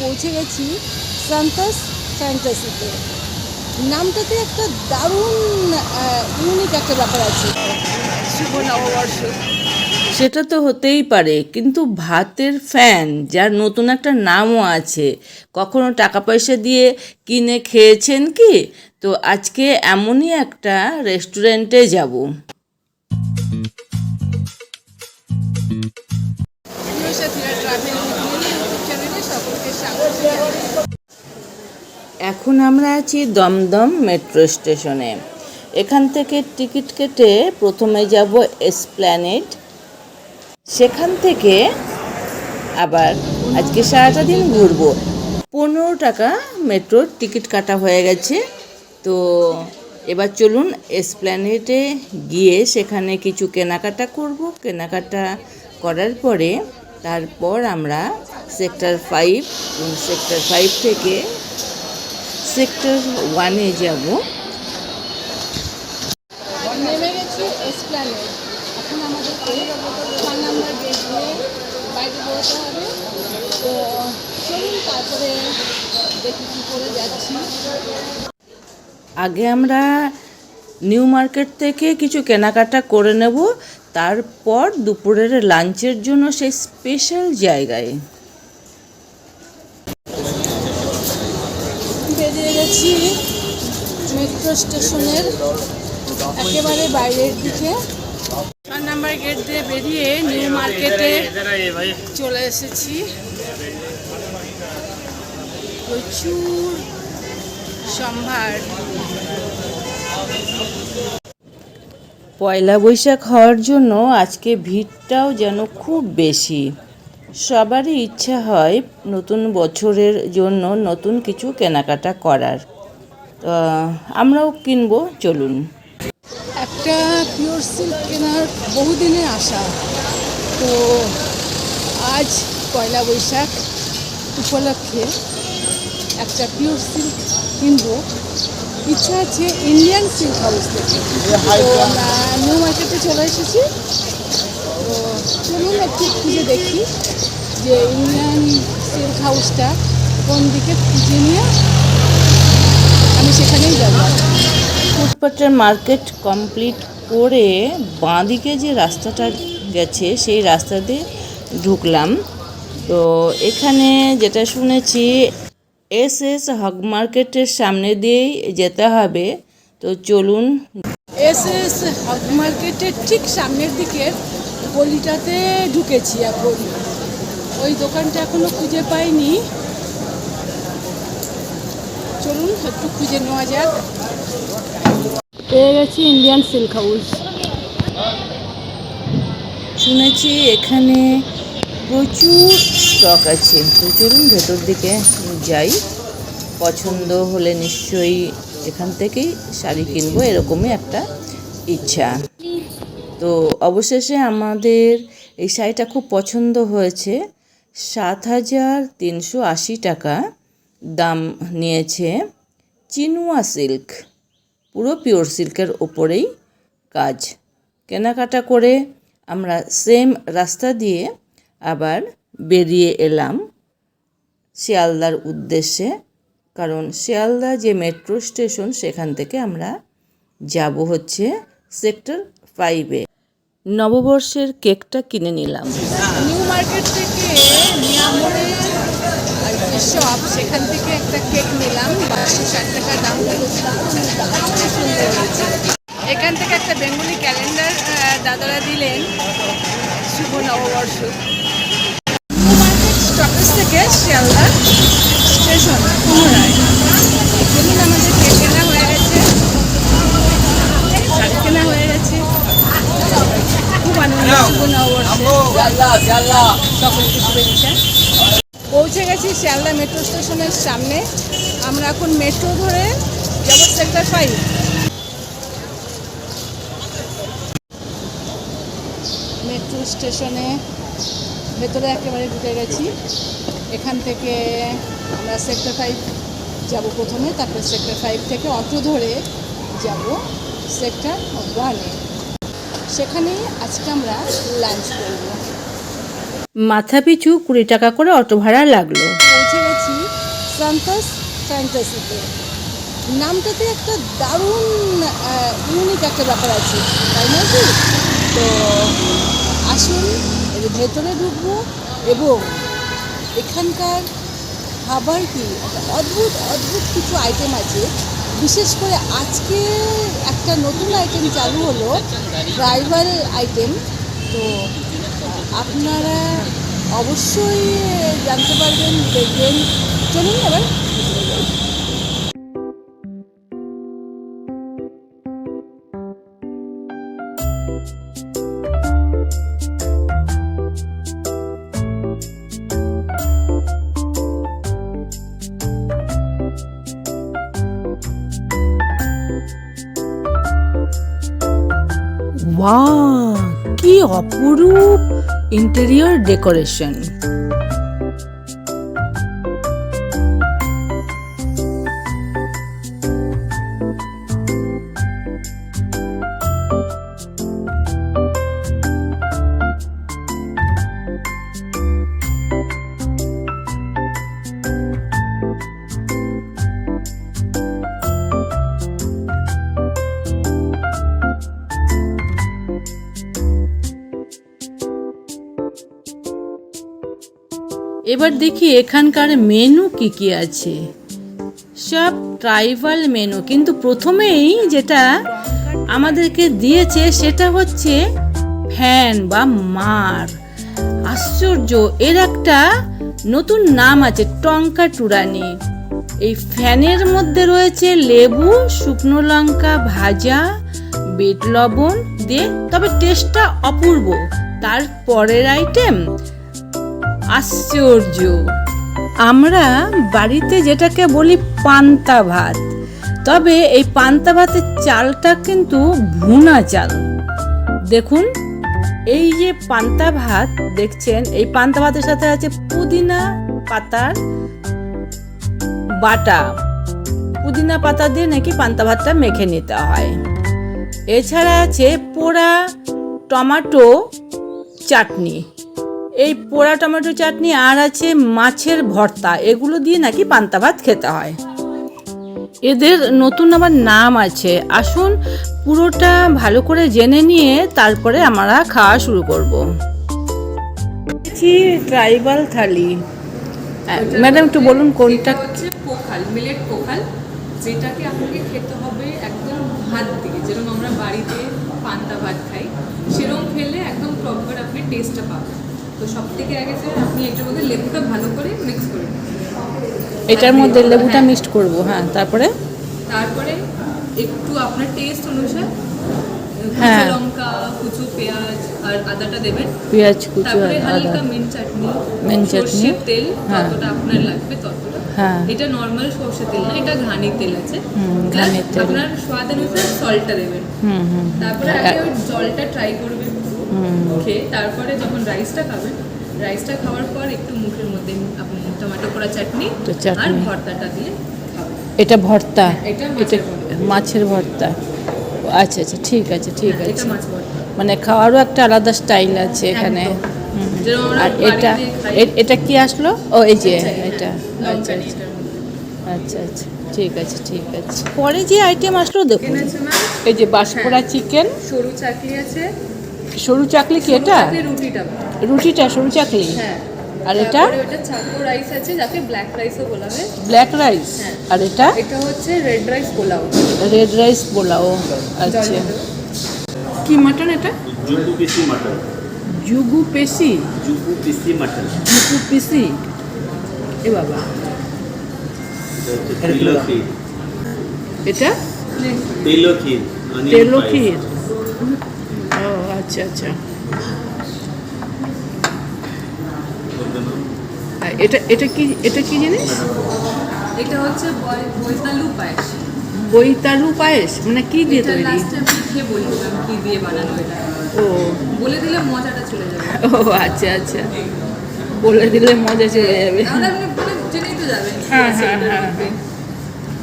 পৌঁছে গেছি সান্তাস ফ্যান্টাসিতে নামটাতে একটা দারুণ ইউনিক একটা ব্যাপার আছে। শুভ নববর্ষ। সেটা তো হতেই পারে কিন্তু ভাতের ফ্যান যার নতুন একটা নামও আছে কখনো টাকা পয়সা দিয়ে কিনে খেয়েছেন কি? তো আজকে এমনই একটা রেস্টুরেন্টে যাব। এখন আমরা আছি দমদম মেট্রো স্টেশনে। এখান থেকে টিকিট কেটে প্রথমে যাব এসপ্ল্যানেড। সেখান থেকে আবার আজকে সারাটা দিন ঘুরবো। পনেরো টাকা মেট্রোর টিকিট কাটা হয়ে গেছে। তো এবার চলুন এসপ্ল্যানেডে গিয়ে সেখানে কিছু কেনাকাটা করব। কেনাকাটা করার পরে তারপর আমরা সেক্টর ফাইভ সেক্টর ফাইভ থেকে সেক্টর ওয়ানে যাব। নেমে গেছি এসপ্ল্যানেড এখন আমাদেরকে চার নাম্বার গেট দিয়ে বাইরে বেরোতে হবে। তো চলুন তারপরে দেখি কী করে যাচ্ছি। আগে আমরা নিউ মার্কেট থেকে কিছু কেনাকাটা করে নেব। তারপর দুপুরের লাঞ্চের জন্য সেই স্পেশাল জায়গায়। গেছি মেট্রো স্টেশনের একেবারে বাইরের দিকে। চার নাম্বার গেট দিয়ে বেরিয়ে নিউ মার্কেটে চলে এসেছি। প্রচুর সম্ভার। পয়লা বৈশাখ হওয়ার জন্য আজকে ভিড়টাও যেন খুব বেশি। সবারই ইচ্ছা হয় নতুন বছরের জন্য নতুন কিছু কেনাকাটা করার। তো আমরাও কিনবো চলুন। একটা পিওর সিল্ক কেনার বহুদিনের আশা। তো আজ পয়লা বৈশাখ উপলক্ষে একটা পিওর সিল্ক কিনবো। ইচ্ছা আছে ইন্ডিয়ান সিল্ক হাউস থেকে। তো নিউ মার্কেটে চলে এসেছি। তো চলুন একটু খুঁজে দেখি যে ইন্ডিয়ান সিল্ক হাউসটা কোন দিকে খুঁজে নিয়ে আমি সেখানেই যাব। ফুটপাথের মার্কেট কমপ্লিট করে বাঁদিকে যে রাস্তাটা গেছে সেই রাস্তা দিয়ে ঢুকলাম। তো এখানে যেটা শুনেছি এস এস হক মার্কেটের সামনে দিয়েই যেতে হবে। তো চলুন। এস এস হক মার্কেটের ঠিক সামনের দিকে গলিটাতে ঢুকেছি এখন। ওই দোকানটা এখনও খুঁজে পাইনি। চলুন, একটু খুঁজে নেওয়া যাক। পেয়ে গেছি ইন্ডিয়ান সিল্ক হাউস শুনেছি এখানে প্রচুর স্টক আছে। চলুন ভেতর দিকে যাই। পছন্দ হলে নিশ্চয়ই এখান থেকেই শাড়ি কিনবো। এরকমই একটা ইচ্ছা। তো অবশেষে আমাদের এই শাড়িটা খুব পছন্দ হয়েছে। সাত হাজার তিনশো আশি টাকা দাম নিয়েছে চিনুয়া সিল্ক, পুরো পিওর সিল্কের ওপরেই কাজ। কেনাকাটা করে আমরা সেম রাস্তা দিয়ে আবার বেরিয়ে এলাম শিয়ালদার উদ্দেশ্যে, কারণ শিয়ালদা যে মেট্রো স্টেশন সেখান থেকে আমরা যাব হচ্ছে সেক্টর ফাইভে। নববর্ষের কেকটা কিনে নিলাম। নিউ মার্কেট থেকে শপ সেখান থেকে একটা কেক নিলাম। বারোশো ষাট টাকা দাম। এখান থেকে একটা বেঙ্গলি ক্যালেন্ডার দাদারা দিলেন। শুভ নববর্ষ। নিউ থেকে শিয়ালদা স্টেশন, পুনরায় চলুন আমাদের কেক কেনা হয়ে গেছে শাড়ি কেনা হয়ে গেছে খুব আনন্দ শুভ নববর্ষে পৌঁছে গেছি শিয়ালদা মেট্রো স্টেশনের সামনে। আমরা এখন মেট্রো ধরে যাব সেক্টর ফাইভ মেট্রো স্টেশনে ভেতরে একেবারে ঢুকে গেছি। এখান থেকে আমরা সেক্টর ফাইভ যাব প্রথমে, তারপর সেক্টর ফাইভ থেকে অটো ধরে যাব সেক্টর ওয়ানে সেখানেই আজকে আমরা লাঞ্চ করব। মাথা পিছু কুড়ি টাকা করে অটো ভাড়া লাগল। পৌঁছে গেছি সান্তাস ফ্যান্টাসিতে নামটাতে একটা দারুণ ইউনিক একটা ব্যাপার আছে তাই না কি? তো আসুন ভেতরে ঢুকবো এবং এখানকার খাবার কি? একটা অদ্ভুত অদ্ভুত কিছু আইটেম আছে বিশেষ করে আজকে একটা নতুন আইটেম চালু হলো ট্রাইবাল আইটেম তো, আপনারা অবশ্যই জানতে পারবেন, দেখবেন। চলুন এবার অপরূপ ইন্টেরিয়র ডেকোরেশন এবার দেখি এখানকার মেনু কি কি আছে। সব ট্রাইবাল মেনু কিন্তু প্রথমেই যেটা আমাদেরকে দিয়েছে সেটা হচ্ছে ফ্যান বা মার। আশ্চর্য, এর একটা নতুন নাম আছে টঙ্কা টুরানি এই ফ্যানের মধ্যে রয়েছে লেবু, শুকনো লঙ্কা ভাজা, বেট লবণ দিয়ে, তবে টেস্টটা অপূর্ব। তার পরের আইটেম আশ্চর্য। আমরা বাড়িতে যেটাকে বলি পান্তা ভাত, তবে এই পান্তা ভাতের চালটা কিন্তু ভুনা চাল। দেখুন, এই যে পান্তা ভাত দেখছেন, এই পান্তা ভাতের সাথে আছে পুদিনা পাতার বাটা। পুদিনা পাতা দিয়ে নাকি পান্তা ভাতটা মেখে নিতে হয়। এছাড়া আছে পোড়া টমেটো চাটনি। এই পোড়া টমেটো চাটনি আর আছে মাছের ভর্তা। এগুলো দিয়ে নাকি পান্তা ভাত খেতে হয়। এদের নতুন আবার নাম আছে। আসুন পুরোটা ভালো করে জেনে নিয়ে তারপরে আমরা খাওয়া শুরু করব। ট্রাইবাল থালি। ম্যাডাম একটু বলুন কোনটা? হচ্ছে পোখাল মিলেট পোখাল যেটাকে আপনাকে খেতে হবে একদম ভাত দিয়ে। যেরকম আমরা বাড়িতে পান্তা ভাত খাই সেরকম খেলে একদম প্রপার আপনি টেস্টটা পাবেন। তো সব থেকে আগে স্যার আপনি এটার মধ্যে লেবুটা ভালো করে মিক্স করে এটার মধ্যে লেবুটা মিক্সড করব হ্যাঁ তারপরে তারপরে একটু আপনার টেস্ট অনুসারে হ্যাঁ। লঙ্কা কুচো পেঁয়াজ আর আদাটা দেবেন পেঁয়াজ কুচি আর আদা হালকা মিন্ট চাটনি মিন চাটনি, সর্ষের তেল হ্যাঁ। যতটা আপনার লাগবে ততটা হ্যাঁ। এটা নরমাল সর্ষের তেল না এটা ঘানির তেল আছে ঘানির তেল। আপনার স্বাদ অনুসারে সল্টটা দেবেন হুম হুম তারপরে হ্যাঁ। আগে ওই জলটা ট্রাই করবেন খেয়ে তারপরে যখন রাইসটা খাবেন রাইসটা খাওয়ার পর একটু মুখের মধ্যে আপনি টমেটো পোড়া চাটনি। আর ভর্তাটা দিয়ে এটা ভর্তা? এটা এটা মাছের ভর্তা। আচ্ছা আচ্ছা ঠিক আছে ঠিক হ্যাঁ, আছে। মানে খাওয়ারও একটা আলাদা স্টাইল আছে এখানে। আর এটা এটা কি আসলো? ও এই যে এটা। আচ্ছা আচ্ছা। আচ্ছা আচ্ছা ঠিক আছে ঠিক আছে। পরে যে আইটেম আসলো দেখুন। এই যে বাঁশপোড়া চিকেন সরু চাকলি আছে। সরু চাকলি কি এটা? রুটিটা। রুটিটা সরু চাকলি? হ্যাঁ। আর এটা? এটা চাকো রাইস আছে যাকে ব্ল্যাক রাইসও বলা হয়। ব্ল্যাক রাইস আর এটা? এটা হচ্ছে red rice pulao. Red rice pulao আচ্ছা। কি মাটন এটা? জুগু পেশি মটন। জুগু পেশি? জুগু পেশি মটন। জুগু পেশি? এ বাবা। এটা তেলো ক্ষীর। আচ্ছা আচ্ছা। এটা এটা কি এটা কি জিনিস? এটা হচ্ছে বৈতালু পায়েস। বইতালু পায়েস? মানে কি দিয়ে তৈরি? লাস্টে খেয়ে বলব কি দিয়ে বানানো এটা। ও। বলে দিলে মজাটা চলে যাবে। ও আচ্ছা আচ্ছা। বলে দিলে মজা চলে যাবে। বলে যাবেন হ্যাঁ, হ্যাঁ, হ্যাঁ,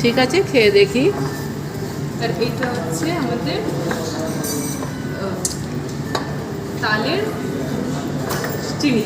ঠিক আছে খেয়ে দেখি। আর এটা হচ্ছে আমাদের তালের চিনি।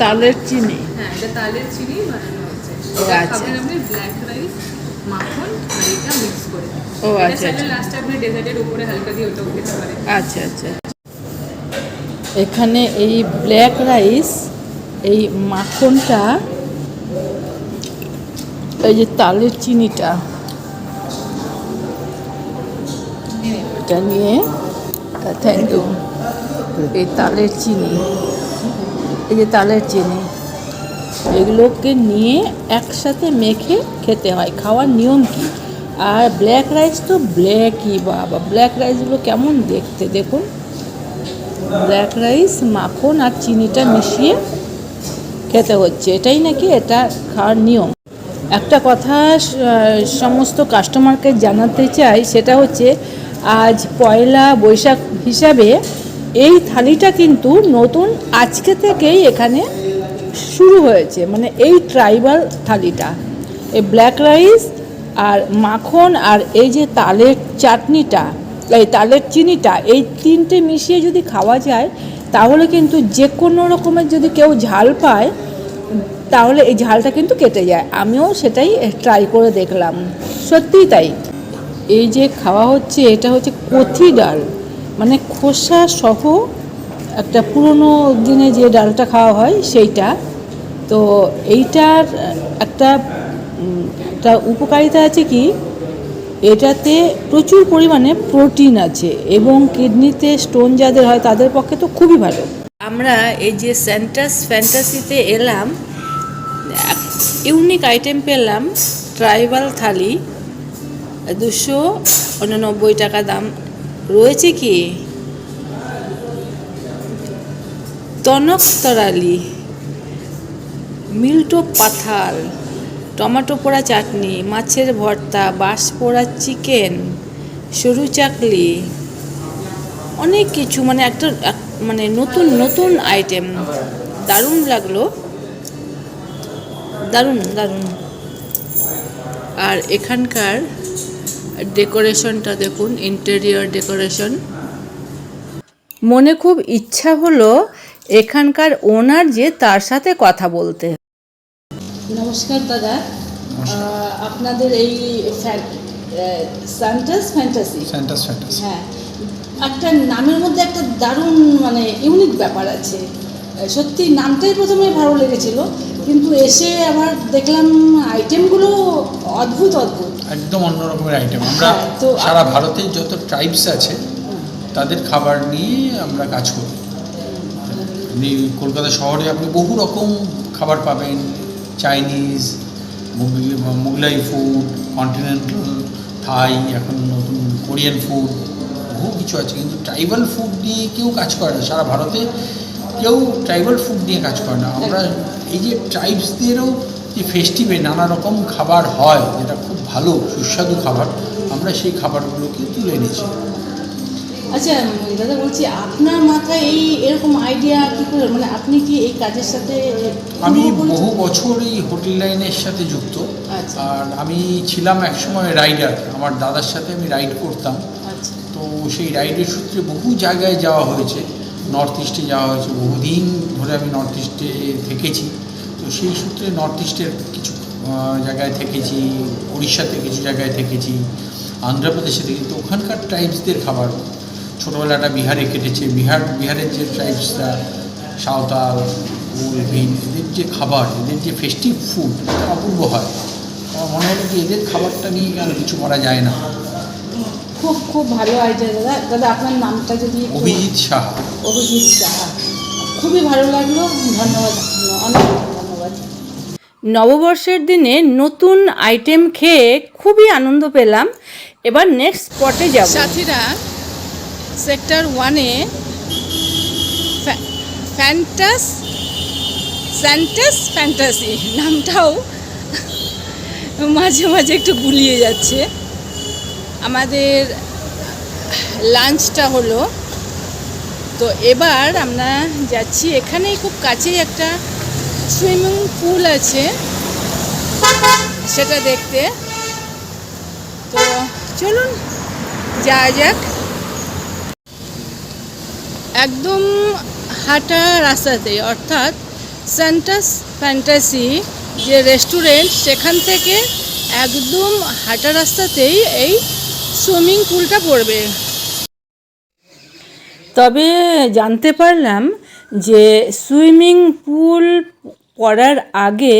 তালের চিনি? হ্যাঁ এটা তালের চিনি বানানো এটা আচ্ছা। খাবেন আপনি ব্ল্যাক রাইস মাখন আর এটা মিক্স করে ও, আচ্ছা, আচ্ছা। লাস্টে আপনি ডেজার্টের উপরে হালকা দিয়ে ওটাও খেতে পারেন আচ্ছা আচ্ছা। এখানে এই ব্ল্যাক রাইস এই মাখনটা এই যে তালের চিনিটা এটা নিয়ে থ্যাংক ইউ এই তালের চিনি, এই যে তালের চিনি, এগুলোকে নিয়ে একসাথে মেখে খেতে হয়। খাওয়ার নিয়ম কি? আর ব্ল্যাক রাইস তো ব্ল্যাকই বাবা। ব্ল্যাক রাইসগুলো কেমন দেখতে? দেখুন। ব্ল্যাক রাইস মাখন আর চিনিটা মিশিয়ে খেতে হচ্ছে। এটাই নাকি এটা খাওয়ার নিয়ম? একটা কথা সমস্ত কাস্টমারকে জানাতে চাই, সেটা হচ্ছে আজ পয়লা বৈশাখ হিসাবে এই থালিটা কিন্তু নতুন আজকে থেকেই এখানে শুরু হয়েছে মানে এই ট্রাইবাল থালিটা। এই ব্ল্যাক রাইস আর মাখন আর এই যে তালের চাটনিটা, এই তালের চিনিটা, এই তিনটে মিশিয়ে যদি খাওয়া যায়, তাহলে কিন্তু যে কোনো রকমের যদি কেউ ঝাল পায়, তাহলে এই ঝালটা কিন্তু কেটে যায়। আমিও সেটাই ট্রাই করে দেখলাম। সত্যিই তাই। এই যে খাওয়া হচ্ছে, এটা হচ্ছে কথি ডাল। মানে খোসা সহ একটা পুরনো দিনে যে ডালটা খাওয়া হয় সেইটা। তো এইটার একটা একটা উপকারিতা আছে কি? এটাতে প্রচুর পরিমাণে প্রোটিন আছে এবং কিডনিতে স্টোন যাদের হয় তাদের পক্ষে তো খুবই ভালো। আমরা এই যে স্যান্টাস ফ্যান্টাসিতে এলাম, ইউনিক আইটেম পেলাম ট্রাইবাল থালি, দুশো উননব্বই টাকা দাম। রয়েছে কি? তনক তরালি মিল্টো পাথাল, টমেটো পোড়া চাটনি, মাছের ভর্তা, বাঁশ পোড়া চিকেন, সরু চাকলি, অনেক কিছু। মানে একটা মানে নতুন নতুন আইটেম দারুণ লাগল। দারুণ দারুণ। আর এখানকার ডেকোরেশনটা দেখুন ইন্টেরিয়র ডেকোরেশন মনে খুব ইচ্ছা হলো এখানকার ওনার যে তার সাথে কথা বলতে। নমস্কার দাদা। আপনাদের এই সান্টাস ফ্যান্টাসি স্যান্টাস ফ্যান্টাসি হ্যাঁ। একটা নামের মধ্যে একটা দারুণ মানে ইউনিক ব্যাপার আছে। সত্যি নামটাই প্রথমে ভালো লেগেছিল কিন্তু এসে আবার দেখলাম আইটেমগুলো অদ্ভুত অদ্ভুত। একদম অন্য রকমের আইটেম আমরা হ্যাঁ, সারা ভারতে যত ট্রাইবস আছে তাদের খাবার নিয়ে আমরা কাজ করি। আপনি কলকাতা শহরে আপনি বহু রকম খাবার পাবেন Chinese Mughlai food continental Thai এখন নতুন কোরিয়ান ফুড বহু কিছু আছে। কিন্তু ট্রাইবাল ফুড নিয়ে কেউ কাজ করে না। সারা ভারতে কেউ ট্রাইবাল ফুড নিয়ে কাজ করে না। আমরা এই যে ট্রাইবসদেরও যে ফেস্টিভে নানা রকম খাবার হয় যেটা খুব ভালো সুস্বাদু খাবার। আমরা সেই খাবারগুলোকে তুলে এনেছি। আচ্ছা দাদা বলছি আপনার মাথায় এই এরকম আইডিয়া কি করে মানে আপনি কি এই কাজের সাথে আমি বহু বছর এই হোটেল লাইনের সাথে যুক্ত। আচ্ছা। আর আমি ছিলাম একসময় রাইডার। আমার দাদার সাথে আমি রাইড করতাম। আচ্ছা। তো সেই রাইডের সূত্রে বহু জায়গায় যাওয়া হয়েছে। নর্থ ইস্টে যাওয়া হয়েছে। বহুদিন ধরে আমি নর্থ ইস্টে থেকেছি। তো সেই সূত্রে নর্থ ইস্টের কিছু জায়গায় থেকেছি উড়িষ্যাতে কিছু জায়গায় থেকেছি অন্ধ্রপ্রদেশে থেকেছি। তো ওখানকার ট্রাইবসদের খাবার ছোটোবেলাটা বিহারে কেটেছে। বিহার বিহারের যে ট্রাইবসরা সাঁওতাল কুল ভিন এদের যে খাবার এদের যে ফেস্টিভ ফুড এটা অপূর্ব হয়। আমার মনে হলো যে এদের খাবারটা নিয়ে কেন কিছু করা যায় না। খুব খুব ভালো আইডিয়া দাদা দাদা আপনার নামটা যদি অভিজিৎ শাহ অভিজিৎ সাহা। খুবই ভালো লাগল ধন্যবাদ। অনেক ধন্যবাদ নববর্ষের দিনে নতুন আইটেম খেয়ে খুবই আনন্দ পেলাম। এবার নেক্সট স্পটে যাব। সাথীরা সেক্টর ওয়ানে ফ্যান্টাস, স্যান্টাস ফ্যান্টাসি নামটাও মাঝে মাঝে একটু গুলিয়ে যাচ্ছে। আমাদের লাঞ্চটা হলো। তো এবার আমরা যাচ্ছি এখানেই খুব কাছেই একটা সুইমিং পুল আছে। সেটা দেখতে। তো চলুন, যাওয়া যাক। একদম হাঁটা রাস্তাতে অর্থাৎ স্যান্টাস ফ্যান্টাসি যে রেস্টুরেন্ট, সেখান থেকে একদম হাঁটা রাস্তাতেই এই সুইমিং পুলটা পড়বে। তবে জানতে পারলাম যে সুইমিং পুল পড়ার আগে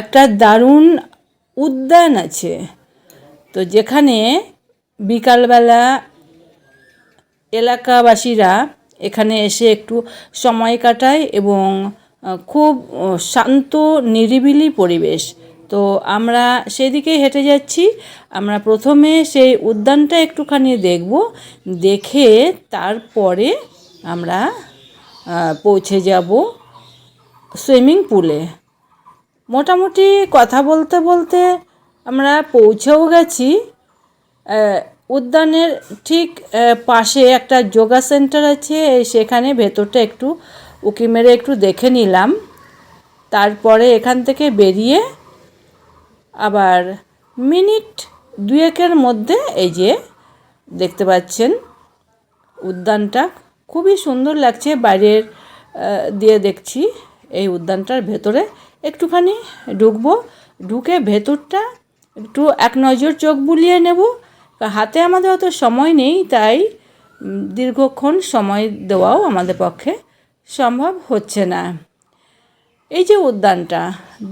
একটা দারুণ উদ্যান আছে। তো যেখানে বিকালবেলা এলাকাবাসীরা এখানে এসে একটু সময় কাটায় এবং খুব শান্ত, নিরিবিলি পরিবেশ। তো আমরা সেদিকেই হেঁটে যাচ্ছি। আমরা প্রথমে সেই উদ্যানটা একটুখানি দেখব। দেখে তারপরে আমরা পৌঁছে যাব। সুইমিং পুলে। মোটামুটি কথা বলতে বলতে আমরা পৌঁছেও গেছি। উদ্যানের ঠিক পাশে একটা যোগা সেন্টার আছে সেখানে ভেতরটা একটু উকি মেরে একটু দেখে নিলাম। তারপরে এখান থেকে বেরিয়ে আবার মিনিট দুয়েকের মধ্যে এই যে দেখতে পাচ্ছেন, উদ্যানটা খুবই সুন্দর লাগছে, বাইরের দিয়ে দেখছি। এই উদ্যানটার ভেতরে একটুখানি ঢুকবো। ঢুকে ভেতরটা একটু এক নজর চোখ বুলিয়ে নেব। হাতে আমাদের অত সময় নেই, তাই দীর্ঘক্ষণ সময় দেওয়াও আমাদের পক্ষে সম্ভব হচ্ছে না। এই যে উদ্যানটা,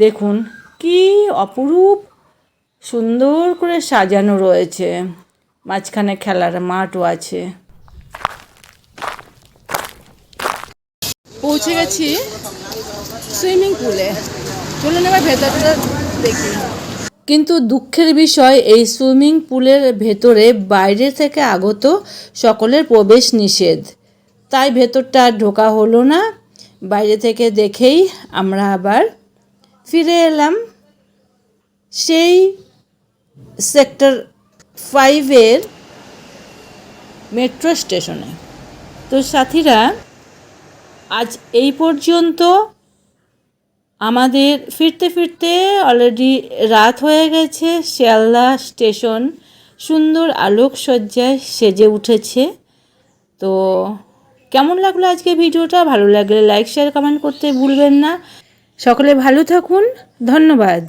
দেখুন, কি অপরূপ সুন্দর করে সাজানো রয়েছে। মাঝখানে খেলার মাঠও আছে। পৌঁছে গেছি সুইমিং পুলে। চলুন এবার ভেতরটা দেখি। কিন্তু দুঃখের বিষয়, এই সুইমিং পুলের ভেতরে বাইরে থেকে আগত সকলের প্রবেশ নিষেধ। তাই ভেতরটা ঢোকা হলো না। বাইরে থেকে দেখেই আমরা আবার ফিরে এলাম। সেই সেক্টর ফাইভের মেট্রো স্টেশনে তো সাথীরা, আজ এই পর্যন্ত আমাদের ফিরতে ফিরতে অলরেডি রাত হয়ে গেছে, শিয়ালদা স্টেশন, সুন্দর আলোকসজ্জায় সেজে উঠেছে। তো কেমন লাগল আজকে ভিডিওটা? ভালো লাগলে লাইক শেয়ার কমেন্ট করতে ভুলবেন না। সকলে ভালো থাকুন, ধন্যবাদ।